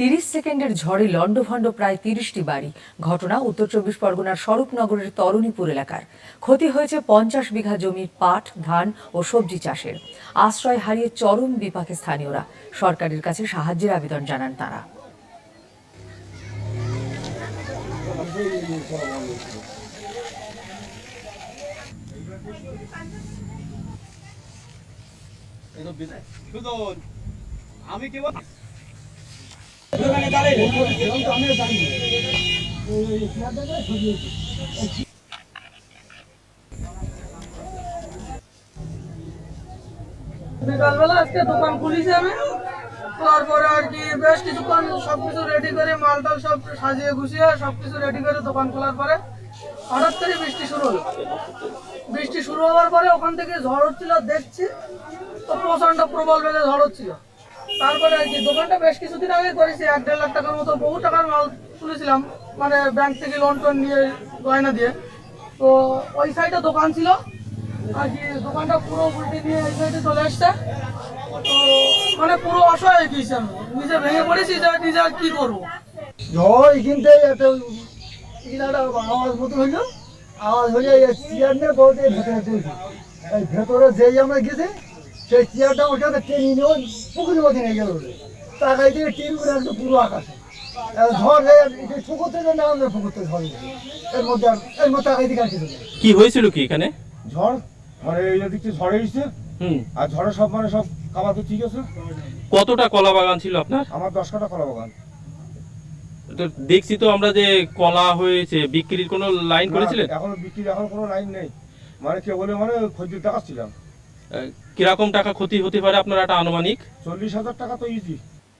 তিরিশ সেকেন্ডের ঝড়ে লণ্ডভণ্ড প্রায় তিরিশটি বাড়ি। ঘটনা উত্তর চব্বিশ পরগনার স্বরূপনগরের তরণীপুর এলাকার। ক্ষতি হয়েছে পঞ্চাশ বিঘা জমির পাট, ধান ও সবজি চাষের। আশ্রয় হারিয়ে চরম বিপাকে স্থানীয়রা। সরকারের কাছে সাহায্যের আবেদন জানান তারা। আমি কেবল বিকালবেলা আজকে দোকান খুলিছি আমি। তারপরে আর কি বেশ রেডি করে সব সাজিয়ে গুছিয়ে রেডি করে দোকান খোলার পরে হঠাৎ বৃষ্টি শুরু হলো। বৃষ্টি শুরু হওয়ার পরে ওখান থেকে ঝড় হচ্ছিল, দেখছি। তো প্রচণ্ড প্রবল বেগে ঝড় হচ্ছিল। তারপরে আর কি, দোকানটা বেশ কিছুদিন আগে করেছি, এক দেড় লাখ টাকার মতো বহু টাকার মাল তুলেছিলাম মানে ব্যাংক থেকে লোন টোন নিয়ে গয়না দিয়ে। তো ওই সাইডে দোকান ছিল, আর কি দোকানটা পুরো উল্টে নিয়ে এই সাইডে চলে এসছে। তো মানে পুরো অসহায় হয়ে গিয়েছি আমি, নিজে ভেঙে পড়েছি, যে নিজে আর কি করব? ঝড় একটা আওয়াজ মতো হইল, আওয়াজ এই চেয়ার নিয়ে বলতে ভেতরে ভেতরে যেই আমরা গেছি, সেই চেয়ারটা ওখানে টেনে নিয়ে পুকুরের মধ্যে নিয়ে গেল তাকাই দিয়ে টিন করে একদম পুরো আকাশে। ঝড় হয়ে এই না আমরা পুকুর ঝড় এর মধ্যে আর- এর মধ্যে তাকাই দিয়ে আর কি হয়েছিল কি এখানে? ঝড়? ঝড়ে এই দিকটি ঝড়ে হুম। আর ঝড়ে সব মানে সব খাবার তো ঠিক আছে। কতটা কলা বাগান ছিল আপনার? আমার দশ কাটা কলা বাগান। তো দেখছি তো আমরা যে কলা হয়েছে বিক্রির কোনো লাইন করেছিলেন? এখন এখনও বিক্রি এখন কোনো লাইন নেই। মানে কে বলে মানে খদ্দের টাকা ছিলাম কীরকম টাকা ক্ষতি হতে পারে আপনার একটা আনুমানিক? চল্লিশ হাজার টাকা তো ইজি